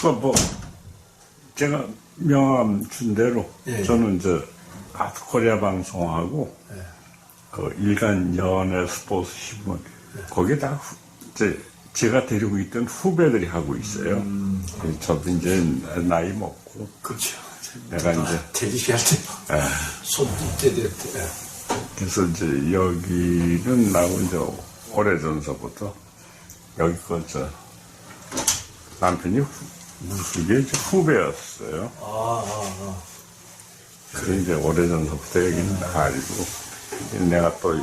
그뭐 제가 명함 준 대로 예, 예. 저는 저 아트코리아 방송하고 예. 그 일간 연예 스포츠 신문 거기에 다 후- 이제 제가 데리고 있던 후배들이 하고 있어요. 음. 그래서 저도 이제 나이 먹고 그렇죠. 내가 이제 대기할 때, 예. 때, 때, 예. 그래서 이제 여기는 나고 이제 오래전서부터 여기 거저 남편이 후- 무수계 이제 후배였어요. 아, 아, 아. 그래서 이제 오래전서부터 여기는 알고 내가 또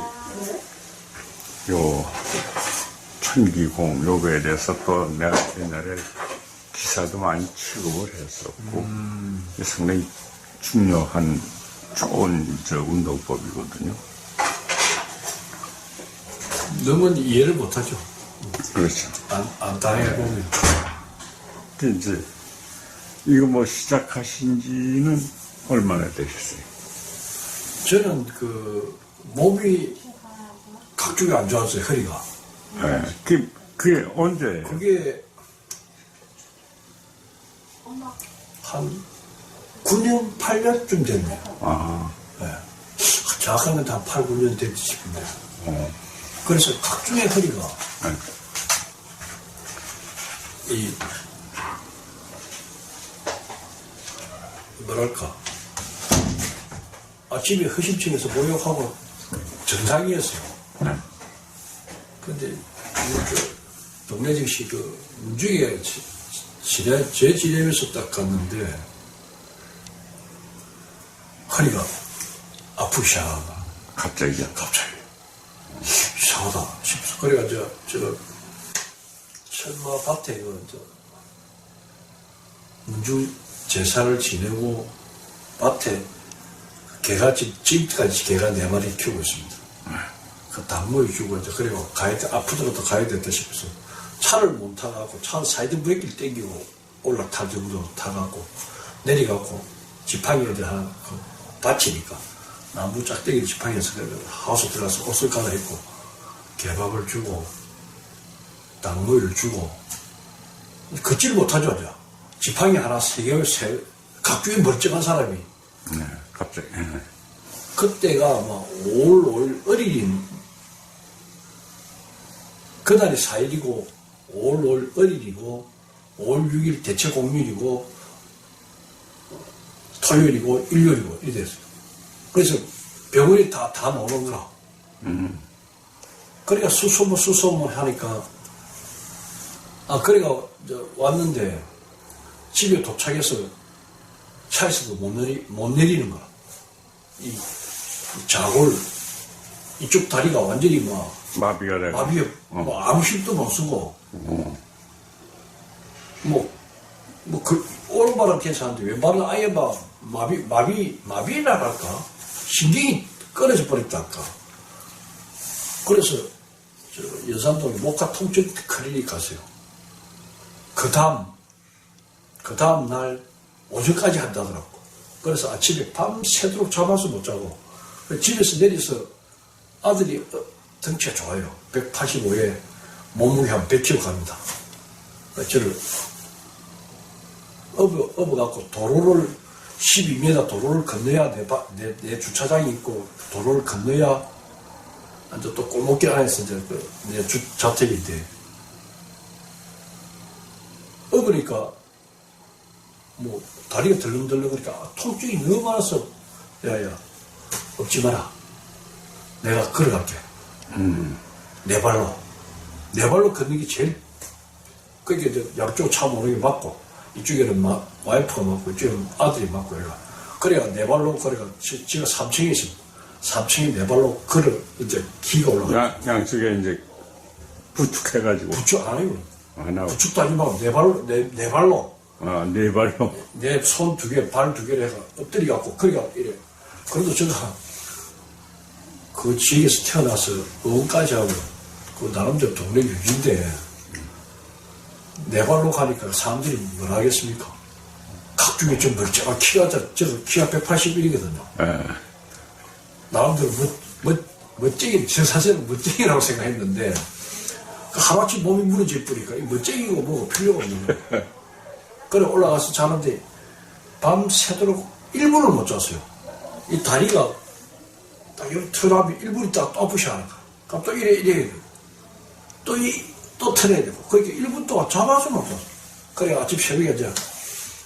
요 천기공 요거에 대해서 또 내가 옛날에 기사도 많이 취급을 했었고 상당히 중요한 좋은 저 운동법이거든요. 너무 이해를 못하죠. 그렇죠. 안, 안 당해보면. 근데 이제 이거 뭐 시작하신 지는 얼마나 되셨어요? 저는 그, 몸이 각쪽이 안 좋았어요, 허리가. 네. 그, 그게 언제? 그게 한 9년, 8년쯤 됐네요. 아, 네. 정확한 건한 8, 9년 됐지 싶은데. 어, 그래서 각종의 허리가 네. 이 뭐랄까 아침에 허심층에서 목욕하고 정상이었어요. 네. 근데 그 동네 즉시 그 문중에 지- 지내 제 지내면서 딱 갔는데 허리가 아프기 거야. 갑자기요. 갑자기 이상하다 싶어서 그래가 저, 저 철마 밭에 그, 저 문중 제사를 지내고 밭에 개같이 찜까지 개가 네 마리 키우고 있습니다. 그 당모에 주고 이제 그리고 가야 돼 아프더라도 가야 된다 싶어서 차를 못 타갖고 차 사이드 브레이크를 땡기고 올라탈 정도로 타갖고 내려갖고 지팡이 어디 하나 그 받치니까 나무 짝대기 지팡이에서 하우스 들어가서 옷을 갈아입고 개밥을 주고 당모이를 주고 걷지를 못하죠 이제 지팡이 하나 세개 세 각주에 멀쩡한 사람이 네, 갑자기. 네. 그때가 막 5월, 5월 어린이 그날이 4일이고 5월, 5월 어린이고 5월 6일 대체 공휴일이고 토요일이고 일요일이고 이래 됐어요. 그래서 병원이 다, 다 나오는 거라. 그러니까 수소문 수소문 하니까 아 그러니까 저 왔는데 집에 도착해서 차에서도 못 내리 못 내리는 거야. 이, 이 자골 이쪽 다리가 완전히 막 마비가 되고. 마비에 뭐 아무 힘도 못 쓰고. 뭐뭐 그 오른발은 괜찮은데 왼발은 아예 막 마비 마비 마비나 할까? 신경이 끊어져 버렸달까? 그래서 저 여산동 목화 통증 클리닉 가세요. 그 다음 그 다음 날 오전까지 한다더라고 그래서 아침에 밤새도록 잠아서 못 자고 집에서 내려서 아들이 어, 덩치가 좋아요. 185에 몸무게 한 100kg 갑니다. 저를 업어, 업어갖고 도로를 12m 도로를 건너야 내, 바- 내, 내 주차장이 있고 도로를 건너야 이제 또 골목길 안에서 이제 그 내 주, 자택인데 업으니까 뭐 다리가 덜렁덜렁 그러니까 통증이 너무 많아서. 야야 업지 마라. 내가 걸어갈게. 내 발로. 내 발로 걷는 게 제일. 그게 이제 양쪽 차 모르게 맞고 이쪽에는 마, 와이프가 맞고 이쪽에는 아들이 맞고 이래가. 그래가 내 발로 지- 지가 3층에 있습니다 3층에 내 발로 걸어 이제 기가 올라가 양, 양쪽에 이제 부축해가지고. 부축 안 해요. 안 하고. 부축도 하지 말고 내 발로 내, 내 발로 아, 네 발로. 내 손 두 개, 발 두 개를 해서 엎드려 갖고 그래가 이래. 그래도 제가 그 지역에서 태어나서 의원까지 하고 그 나름대로 동네 유지인데 내 발로 가니까 사람들이 뭘 하겠습니까? 각중에 좀 멀쩡한 키가 저, 저 키가 181이거든요. 예. 나름대로 멋, 멋, 멋쟁이, 저 사실은 멋쟁이라고 생각했는데 그 하루아침 몸이 무너질 뿐이니까 이 멋쟁이고 뭐고 필요가 없는 거예요. 그래 올라가서 자는데 밤새도록 1분을 못 잤어요. 이 다리가 딱 여기 트랍이 1분 있다가 또 아프시 하는 거야. 또 이래 이래 또 이, 또 틀어야 되고 그렇게 1분 동안 잡아서 못 잤어. 그래 아침 새벽에 이제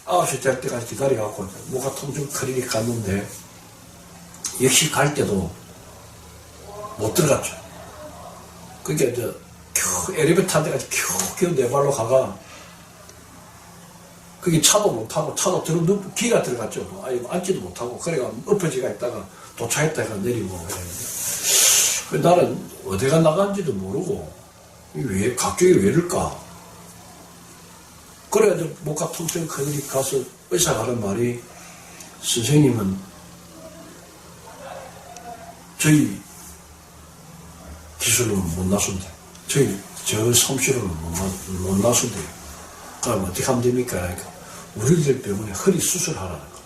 9시 될 때까지 기다려갖고 뭐가 통증 클리닉 갔는데 역시 갈 때도 못 들어갔죠. 그게 이제 겨우 엘리베이터 탈 때까지 겨우 겨우 네 발로 가가 그게 차도 못 타고 차도 들어 누 기가 들어갔죠. 아니 앉지도 못하고 그래가 엎어지가 있다가 도착했다가 내리고 그랬는데 그 나는 어디가 나간지도 모르고 이왜 갑자기 왜 이럴까? 그래 이제 목가 통증 클리닉 가서 의사가 하는 말이 선생님은 저희 기술은 못 나선대. 저희 저 솜씨로는 못, 나- 못 나선대요. 그럼 어떻게 하면 됩니까? 그러니까 우리들 병원에 허리 수술하라는 거.